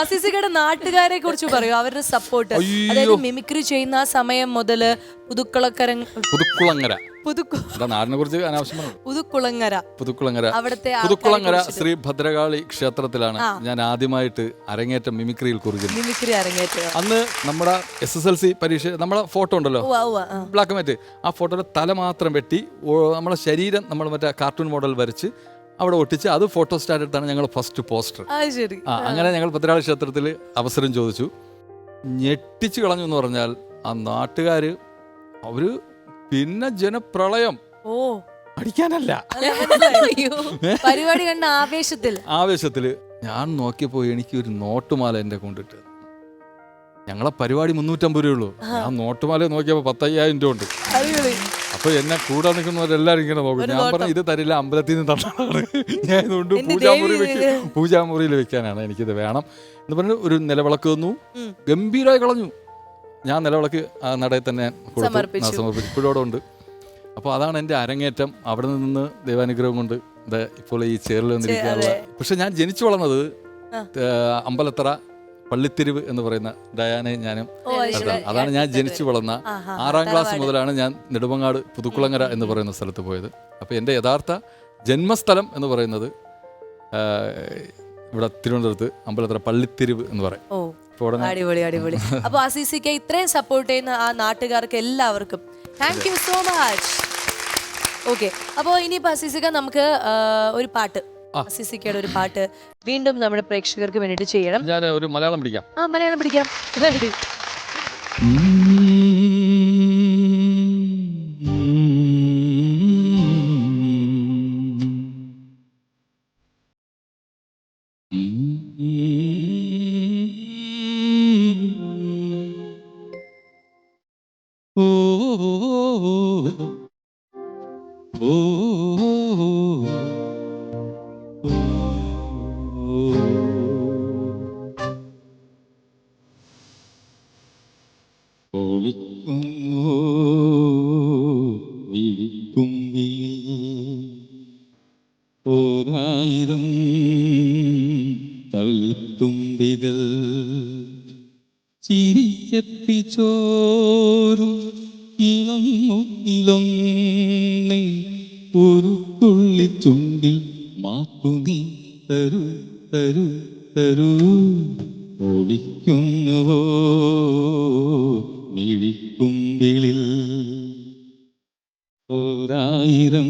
അസിസിക്കയുടെ നാട്ടുകാരെ കുറിച്ച് പറയൂ അവരുടെ സപ്പോർട്ട് അതായത് മിമിക്രി ചെയ്യുന്ന ആ സമയം മുതൽ പുതുക്കുളക്കര പുതുക്കുളങ്ങര. അവിടുത്തെ പുതുക്കുളങ്ങര ശ്രീ ഭദ്രകാളി ക്ഷേത്രത്തിലാണ് ഞാൻ ആദ്യമായിട്ട് അരങ്ങേറ്റം മിമിക്രിയിൽ കുറിക്കുന്നത്. മിമിക്രി അരങ്ങേറ്റം. അന്ന് നമ്മുടെ എസ് എസ് എൽ സി പരീക്ഷ നമ്മളെ ഫോട്ടോ ഉണ്ടല്ലോ? ബ്ലാക്ക് ആൻഡ് വൈറ്റ് ആ ഫോട്ടോയുടെ തല മാത്രം വെട്ടി നമ്മളെ ശരീരം നമ്മൾ മറ്റേ കാർട്ടൂൺ മോഡൽ വരച്ച് അവിടെ ഒട്ടിച്ച് അത് ഫോട്ടോ സ്റ്റാറ്റ് എടുത്താണ് ഞങ്ങൾ ഫസ്റ്റ് പോസ്റ്റർ ശരി. ആ അങ്ങനെ ഞങ്ങൾ പത്രാളി ക്ഷേത്രത്തിൽ അവസരം ചോദിച്ചു. ഞെട്ടിച്ചു കളഞ്ഞു എന്ന് പറഞ്ഞാൽ ആ നാട്ടുകാർ അവർ പിന്നെ ജനപ്രളയം. ഓ. പഠിക്കാനല്ല പരിപാടി കണ്ട ആവേശത്തിൽ ആവേശത്തിൽ ഞാൻ നോക്കിയപ്പോൾ എനിക്ക് ഒരു നോട്ടുമാല എന്റെ കൊണ്ടിട്ട്. ഞങ്ങളെ പരിപാടി മുന്നൂറ്റമ്പത് രൂപയുള്ളൂ. ഞാൻ നോട്ടുമാല നോക്കിയപ്പോൾ പത്തയ്യായിരം രൂപ ഉണ്ട്. അപ്പൊ എന്നെ കൂടെ നിൽക്കുന്നവരെല്ലാരും ഇങ്ങനെ നോക്കും. ഞാൻ പറഞ്ഞു ഇത് തരില്ല അമ്പലത്തിൽ നിന്ന് തന്നാണ് ഞാൻ ഇതുകൊണ്ട് പൂജാമുറി വെക്കും പൂജാമുറിയിൽ വെക്കാനാണ് എനിക്കിത് വേണം. എന്ന് പറഞ്ഞു ഒരു നിലവിളക്ക് തന്നു. ഗംഭീരമായി കളഞ്ഞു. ഞാൻ നിലവിളക്ക് ആ നടയിൽ തന്നെ കൊടുത്തു. സമർപ്പിച്ചു. ഇപ്പോഴോടെ ഉണ്ട്. അപ്പോൾ അതാണ് എന്റെ അരങ്ങേറ്റം. അവിടെ നിന്ന് ദൈവാനുഗ്രഹം കൊണ്ട് ഇപ്പോൾ ഈ ചേറിൽ വന്നിരിക്കാനുള്ള പക്ഷെ ഞാൻ ജനിച്ചു വളർന്നത്. അമ്പലത്തറ പള്ളിത്തെരുവ് എന്ന് പറയുന്ന ഡയാനെ ഞാനും. അതാണ്. ഞാൻ ജനിച്ചു വളർന്ന ആറാം ക്ലാസ് മുതലാണ് ഞാൻ നെടുമങ്ങാട് പുതുക്കുളങ്ങര എന്ന് പറയുന്ന സ്ഥലത്ത് പോയത്. അപ്പോൾ എന്റെ യഥാർത്ഥ ജന്മസ്ഥലം എന്ന് പറയുന്നത് ഇവിടെ തിരുവനന്തപുരത്ത് അമ്പലത്തറ പള്ളിത്തെരുവ് എന്ന് പറയും. അടിപൊളി അടിപൊളി. അപ്പൊ അസിസിക്ക് ഇത്രയും സപ്പോർട്ട് ചെയ്യുന്ന ആ നാട്ടുകാർക്ക് എല്ലാവർക്കും thank you so much okay അപ്പോൾ ഇനിയിപ്പോ അസിസിക്ക നമുക്ക് ഒരു പാട്ട്. ഒരു പാട്ട് വീണ്ടും നമ്മുടെ പ്രേക്ഷകർക്ക് വേണ്ടിയിട്ട് ചെയ്യണം. ഞാൻ ഒരു മലയാളം പിടിക്കാം. ആ മലയാളം പിടിക്കാം. ഓരായിരം തള്ളുത്തുമ്പികൾ ചിരിയെത്തി ചോരും ഇളങ്ങുന്നിലൊന്നേ ഒരു തുള്ളി ചുണ്ടിൽ മാപ്പു നീ തരൂ തരൂ തരൂ. ഒളിക്കുന്നുവോ? മിഴിക്കുമ്പിളിൽ ഓരായിരം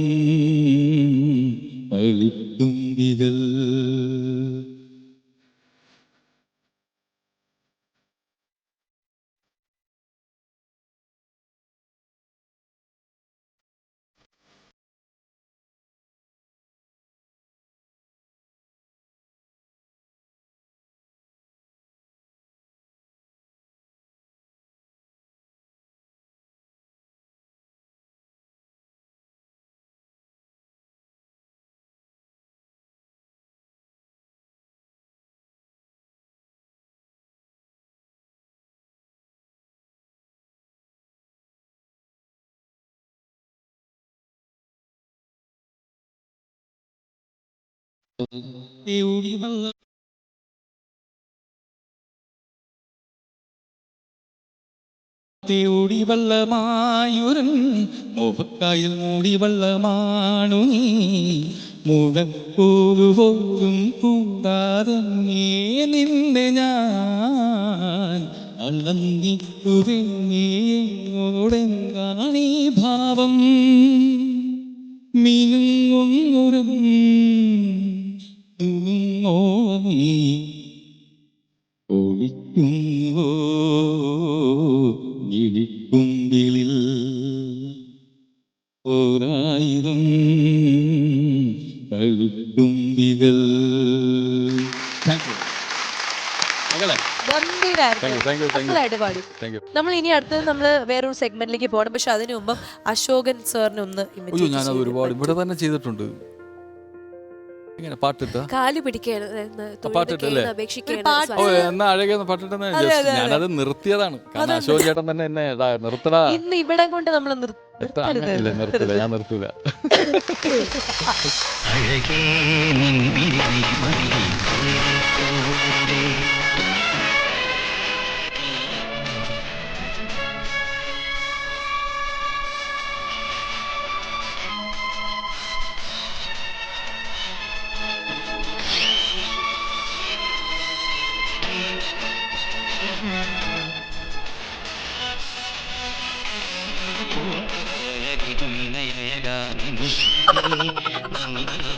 തേടി വള്ളമായുരൻ മോഹക്കായിൽ മൂടി വള്ളമാണു നീ. മുഴപ്പോകും കൂടാതെ നിന്നെ ഞാൻ അളന്നിട്ടുവേ കാണി ഭാവം. മിനുങ്ങൊരു താങ്ക് യു നമ്മൾ ഇനി അടുത്തത് നമ്മൾ വേറൊരു സെഗ്മെന്റിലേക്ക് പോകണം പക്ഷെ അതിനു മുമ്പ് അശോകൻ സാറിനെ ഒന്ന് ഞാൻ ഒരുപാട് ഇവിടെ തന്നെ ചെയ്തിട്ടുണ്ട്. ഇങ്ങനെ പാട്ടിട്ട? കാൽ പിടിക്കുകയാണ് അഴകെന്ന് പാട്ടിട്ടെന്ന്. ഞാനത് നിർത്തിയതാണ്. കാരണം അശോക് ചേട്ടൻ തന്നെ എന്നെ നിർത്തടാ. ഇന്ന് ഇവിടെ കൊണ്ട് നമ്മൾ നിർത്തില്ല ഞാൻ നിർത്തില്ല അഴകേ da da da da